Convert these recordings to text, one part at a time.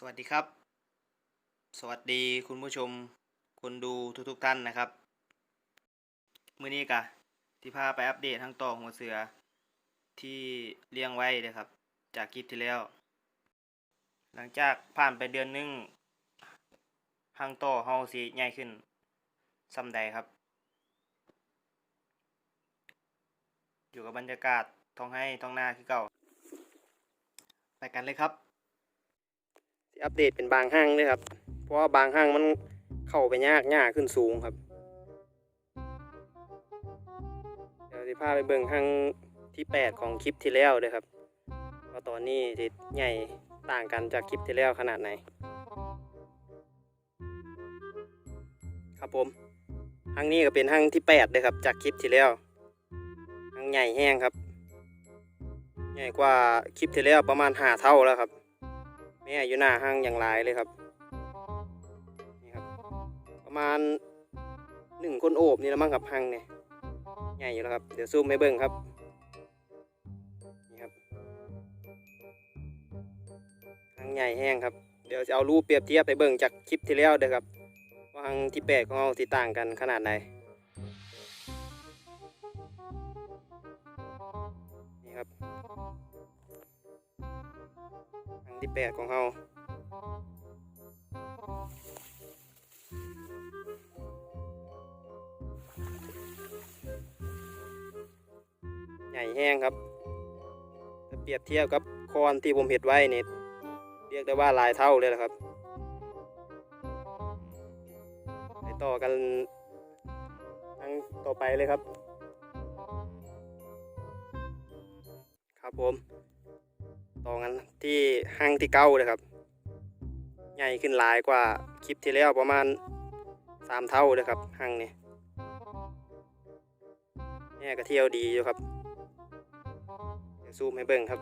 สวัสดีครับ สวัสดีคุณผู้ชมคนดูทุกๆท่านนะครับมื้อนี้กะที่พาไปอัปเดตทั้งต่อหัวเสือที่เลี้ยงไว้เลยครับ จากคลิปที่แล้ว หลังจากผ่านไปเดือนหนึงหางต่อเฮาสิใหญ่ขึ้นซำใดครับ อยู่กับบรรยากาศท้องให้ท้องหน้าคือเก่า ไปกันเลยครับ อัปเดตเป็นบางห้างเลยครับ เพราะว่าบางห้างมันเข้าไปยากยากขึ้นสูงครับ เดี๋ยวสิพาไปเบิ่งห้างที่ 8 ของคลิปที่แล้วเลยครับว่าตอนนี้สิใหญ่ต่างกันจากคลิปที่แล้วขนาดไหน ครับผมห้างนี้ก็เป็นห้างที่ 8 เลยครับ จากคลิปที่แล้วห้างใหญ่แห้งครับ ใหญ่กว่าคลิปที่แล้วประมาณ5เท่าแล้วครับ แม่อยู่หน้าห้างอย่างไรเลยครับนี่ครับ ประมาณหนึ่งคนโอบนี่แล้วมั้งครับห้างเนี่ยใหญ่อยู่แล้วครับ เดี๋ยวซูมให้เบิ่งครับนี่ครับห้างใหญ่แห้งครับเดี๋ยวจะเอารูปเปรียบเทียบไปเบิ่งจากคลิปที่แล้วเด้อครับว่าห้างที่แปดของเราที่ต่างกันขนาดไหน ที่แปดของเราใหญ่แห้งครับถ้าเปรียบเทียบกับคอนที่ผมเห็ดไว้เนี่เรียกได้ว่าลายเท่าเลยละครับไปต่อกันครั้งต่อไปเลยครับ ครับผม ต่อกันที่ห้างที่เก้าเลยครับ ใหญ่ขึ้นหลายกว่าคลิปที่แล้วประมาณสามเท่าเลยครับห้างนี้แม่ก็เที่ยวดีอยู่ครับเดี๋ยวซูมให้เบิ่งครับ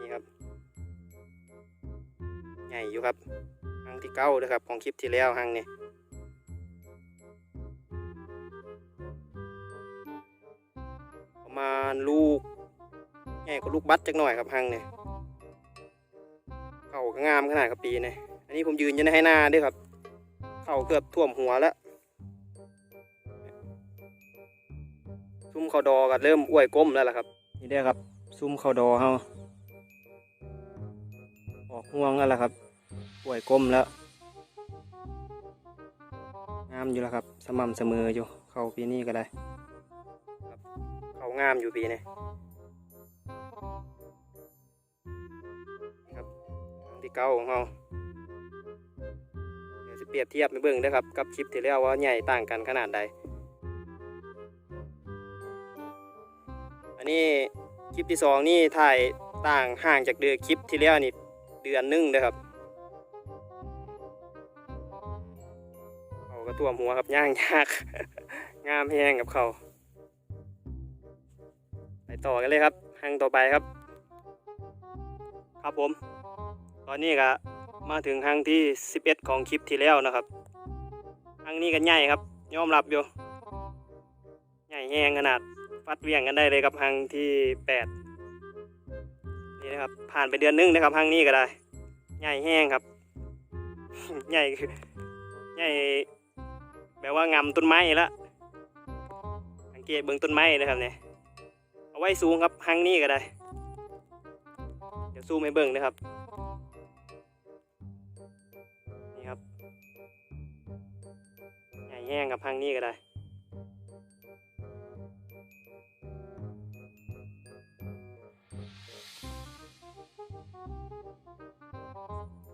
นี่ครับ ใหญ่อยู่ครับห้างที่เก้าเลยครับของคลิปที่แล้วห้างนี้ประมาณลูก ใหญ่กว่าลูกบัตจักหน่อยครับหังเนี่ยเข่าก็งามขนาดครับปีเนี่ยอันนี้ผมยืนยู่ในให้หน้าด้วยครับ เข่าเกือบท่วมหัวแล้วซุ่มเขาดอก็เริ่มอ้วยก้มแล้วล่ะครับ นี่ได้ครับ ซุ่มเขาดอเฮาออกห่วงแล้วล่ะครับอ้วยก้มแล้วงามอยู่แล้วครับ สม่ำเสมออยู่ เข้าปีนี้ก็ได้ ครับ เข่างามอยู่ปีนี้ เก้าของเราเดี๋ยวจะเปรียบเทียบไปเบิ่งนะครับ กับคลิปที่แล้วว่าใหญ่ต่างกันขนาดใด อันนี้คลิปที่สองนี่ถ่ายต่างห่างจากเดือนคลิปที่แล้วนี่เดือนหนึงเลยครับเขาก็ท่วหัวครับย่างยากงามแห้งกับเขาไปต่อกันเลยครับห่างต่อไปครับ ครับผม อนนี้ก็มาถึงห้างที่ 11 ของคลิปที่แล้วนะครับห้างนี้กันใหญ่ครับ ยอมรับอยู่ใหญ่แห้งขนาดฟัดเวียงกันได้เลยกับห้างที่ 8 นี่นะครับ ผ่านไปเดือนหนึงนะครับห้างนี้ก็ได้ใหญ่แห้งครับใหญ่คือใหญ่แบบว่างำต้นไม้ละสังเกตเบื้องต้นไม้นะครับเนี่ยเอาไว้สูงครับห้างนี้ก็ได้ เดี๋ยวซูมให้เบิ่งนะครับ แห้งกับพังนี้ก็ได้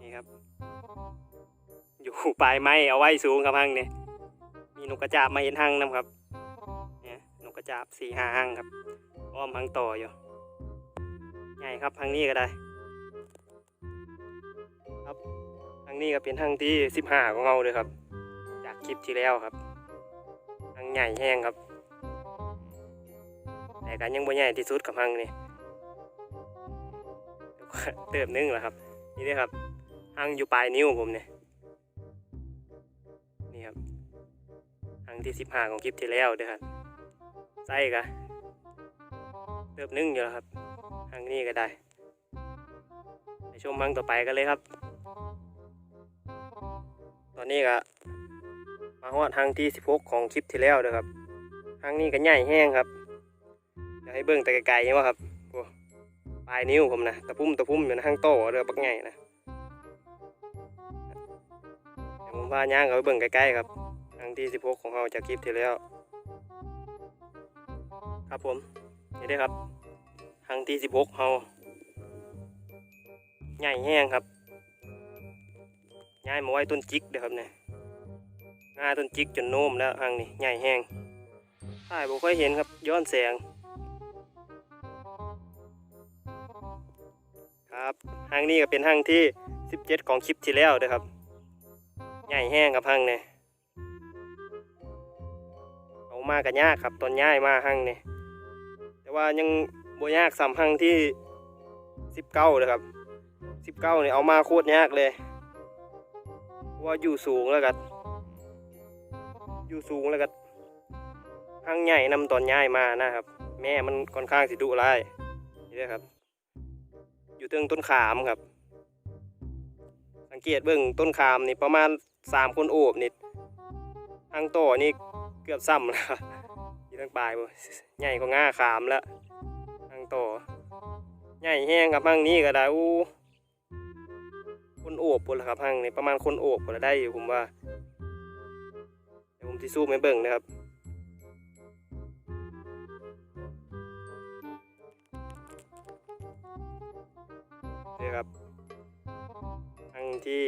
นี่ครับ อยู่ปลายไม้เอาไว้สูงครับพังเนี่ยมีนกกระจาบมาเห็นหังนะครับ เนี่ยนกกระจาบสี่ห้าหังครับ อ้อมหังต่ออยู่ใหญ่ครับทางนี้ก็ได้ครับทางนี้ก็เป็นทางที่สิบห้าของเราเลยครับ คลิปที่แล้วครับทางใหญ่แห้งครับ แต่กันยังบ่ใหญ่ที่สุดกับทางนี้เติมนึงแล้วครับ นี่เลยครับทางอยู่ปลายนิ้วผมเนี่ยนี่ครับทางที่สิบห้าของคลิปที่แล้วเด้อครับไส้กะเติมนึงอยู่แล้วครับทางนี้ก็ได้ชมครั้งต่อไปกันเลยครับ ตอนนี้ก็ มาฮอดทางที่ 16 ของคลิปที่แล้วเด้อครับทางนี้ก็ใหญ่แห้งครับเดี๋ยวให้เบิ่งแต่ไกลๆเห็นบ่ครับปลายนิ้วผมนะตะพุ่มตะพุ่มอยู่ในทางโตเด้อบักใหญ่นะเดี๋ยวผมพาย่างเขาไปเบิ่งใกล้ๆครับทางที่16ของเราจากคลิปที่แล้ว ครับผมนี่ได้ครับทางที่16เฮาใหญ่แห้งครับย้ายมาไว้ต้นจิกเด้อครับเนี่ย งาต้นจิกจนโน้มแล้วหางนี่ใหญ่แห้งถ่ายบ่ค่อยเห็นครับย้อนแสง ครับห้างนี้ก็เป็นห้างที่ 17 ของคลิปที่แล้วเด้อครับ ใหญ่แห้งครับห้างเนี่ยเอามากันยากครับตอนย้ายมาห้างเนี่ยแต่ว่ายังบ่ยากสำห้างที่ 19เด้อครับ 19เนี่ยเอามาโคตรยากเลย ว่าอยู่สูงแล้วก็ อยู่สูงแล้วก็ห้างใหญ่นำตอนย้ายมานะครับ แม่มันค่อนข้างสิดุร้ายนี่เลยครับ อยู่เทิงต้นขามครับ สังเกตเบิ่งต้นขามนี่ประมาณสามคนโอบนี่ทางต่อนี่เกือบซ้ำแล้วอยู่ทางปลายบ่ใหญ่กว่าง่าขามแล้วทางต่อใหญ่แห้งครับห้างนี้ก็ได้อู้คนโอบพุ่นละครับห้างนี่ประมาณคนโอบพุ่นละได้อยู่ผมว่า เดี๋ยวผมสิซูมให้เบิ่งนะครับ นี่ครับห้งที่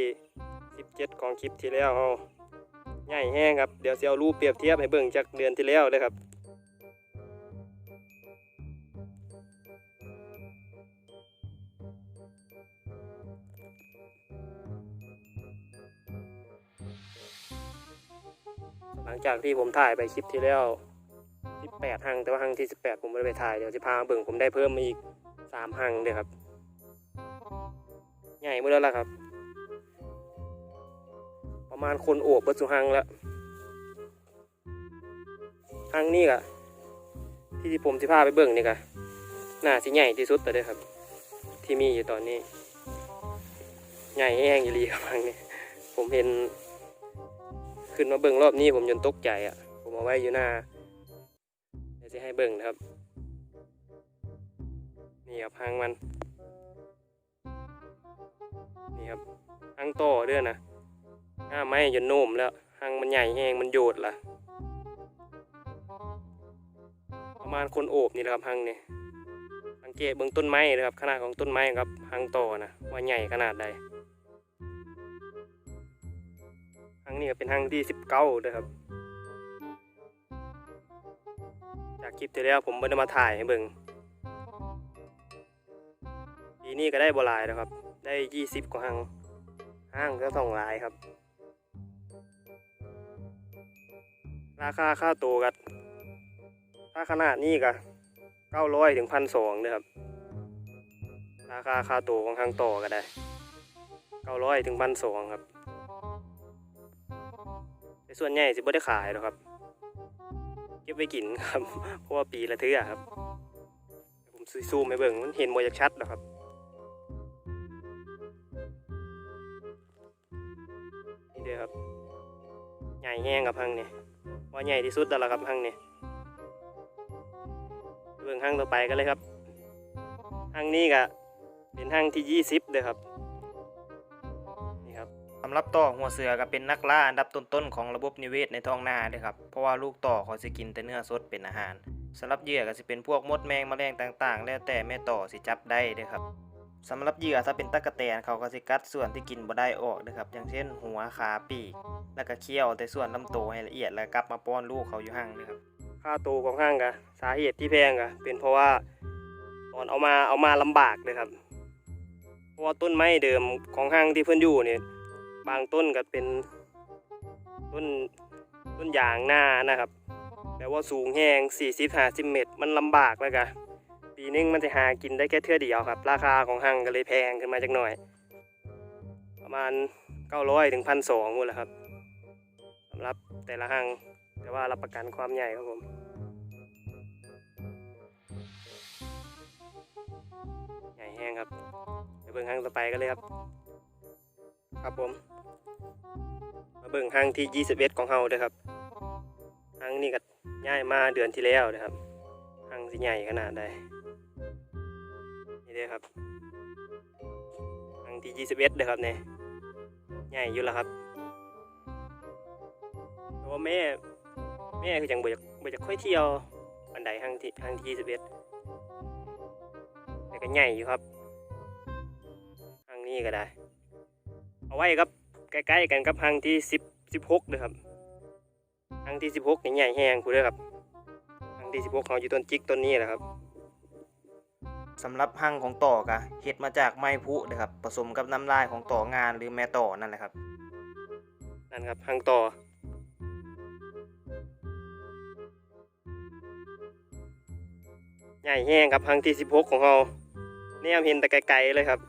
17 ของคลิปที่แล้วเขาใหญ่แห้งครับ เดี๋ยวสิเอารูปเปรียบเทียบให้เบิ่งจากเดือนที่แล้วเลยครับ หลังจากที่ผมถ่ายไปคลิปที่แล้ว18หังแต่ว่าหังที่ 18 ผมไม่ได้ไปถ่ายเดี๋ยวจะพามาเบิ่งผมได้เพิ่มมาอีก3หังเลยครับ ใหญ่เมื่อแล้วล่ะครับ ประมาณคนโอบเบิดสุหังแล้วหังนี่กะที่ที่ผมจะพาไปเบิ่งนี่กะน่าสิใหญ่ที่สุดแต่เด้อครับ ที่มีอยู่ตอนนี้ ใหญ่แห้งอีหลีครับหังนี้ผมเห็น ขึ้นมาเบิ่งรอบนี้ผมจนตกใจอะ ผมเอาไว้อยู่หน้าเดี๋ยวจะให้เบิ่งนะครับ นี่ครับหางมัน นี่ครับหางโตเด้วยนะหน้าไม้จนโน้มแล้วหางมันใหญ่แห้งมันโยดละประมาณคนโอบนี่แหละครับหางนี่สังเกตเบิ่งต้นไม้นะครับ ขนาดของต้นไม้ครับหางโตนะว่าใหญ่ขนาดใด หังนี้ก็เป็นหังที่สิบเก้าด้วยครับ จากคลิปที่แล้วผมไม่ได้มาถ่ายให้เบิ่งปีนี้ก็ได้บลายแล้วครับ ได้ยี่สิบกว่าหังห้างก็สองลายครับ ราคาค่าตัวกันถ้าขนาดนี้ก็เก้าร้อยถึงพันสองเลยครับ ราคาค่าตัวของทางต่อก็ได้เก้าร้อยถึงพันสองครับ แต่ส่วนใหญ่สิบ่ได้ขายหรอกครับ เก็บไว้กินครับ เพราะว่าปีละเทื่อครับ ผมซูมให้เบิ่งมันเห็นบ่อยากชัดหรอกครับนี่เด้อครับใหญ่แห้งกับหังเนี่ยว่าใหญ่ที่สุดแล้วละครับหังเนี่ยเบิ่งหังต่อไปกันเลยครับหังนี้ก็เป็นหังที่ยี่สิบเด้อครับำหรับต่อหัวเสือก็เป็นนักล่าอันดับต้นๆของระบบนิเวศในท้องนาด้อครับ เพราะว่าลูกต่อเขาสิกินแต่เนื้อสดเป็นอาหารสำหรับเหยื่อก็สิเป็นพวกมดแมงแมลงต่างๆ แล้วแต่แม่ต่อสิจับได้ด้อครับสำหรับเหยื่อถ้าเป็นตะกะแตนเขาก็สิกัดส่วนที่กินบ่ได้ออกเด้อครับ อย่างเช่นหัวขาปีก แล้วก็เคี้ยวแต่ส่วนลำตัวให้ละเอียดแล้วกลับมาป้อนลูกเขาอยู่ห่างเด้อครับค่าตัวของห้างกะสาเหตุที่แพงกะเป็นเพราะว่าตอนเอามาเอามาลำบากเลยครับเพราะว่าต้นไม้เดิมของห้างที่เพื่อนอยู่เนี่ย บางต้นก็เป็นต้นต้นยางหน้านะครับ แต่ว่าสูงแห้ง40 50เมตร มันลำบากแล้วกะปีนึงมันจะหากินได้แค่เทื่อเดียวครับ ราคาของห้างก็เลยแพงขึ้นมาจักหน่อย ประมาณ 900ถึง1,200หมดแหละครับสำหรับแต่ละห้างแต่ว่ารับประกันความใหญ่ครับผมใหญ่แห้งครับเบิ่งหางต่อไปกันเลยครับ ครับผม มาเบิ่งหางที่ 21 ของเฮาเด้อครับหางนี่ก็ย้ายมาเดือนที่แล้วนะครับหางสิใหญ่ขนาดใดนี่เด้อครับหางที่ 21เด้อครับเนี่ยใหญ่อยู่แล้วครับแต่ว่าแม่แม่คือจังบ่อยากบ่อยากค่อยเที่ยวปันใดหางที่หางที่21แต่ก็ใหญ่อยู่ครับหางนี้ก็ได้ เอาไว้ครับใกล้ๆกันกับหางที่สิบสิบหกเลยครับหางที่สิบหกใหญ่แห้งพูดเลยครับหางที่สิบหกเขาอยู่ต้นจิกต้นนี้แหละครับสำหรับหั่งของต่อกะเฮ็ดมาจากไม้พุนะครับผสมกับน้ำลายของต่องานหรือแม่ต่อนั่นแหละครับนั่นครับหางต่อ ใหญ่แห้งครับหางที่สิบหกของเราเนี่ยเห็นแต่ไกลๆเลยครับ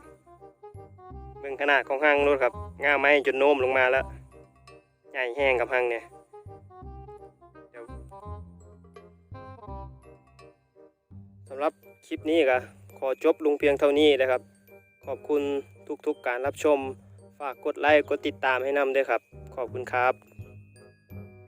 เบื้องขนาดของหางนู้นครับง่าไม้จนโน้มลงมาแล้ว ใหญ่แห้งกับหางเนี่ยสำหรับคลิปนี้ก็ขอจบลงเพียงเท่านี้นะครับ ขอบคุณทุกๆการรับชม ฝากกดไลค์กดติดตามให้นำด้วยครับ ขอบคุณครับ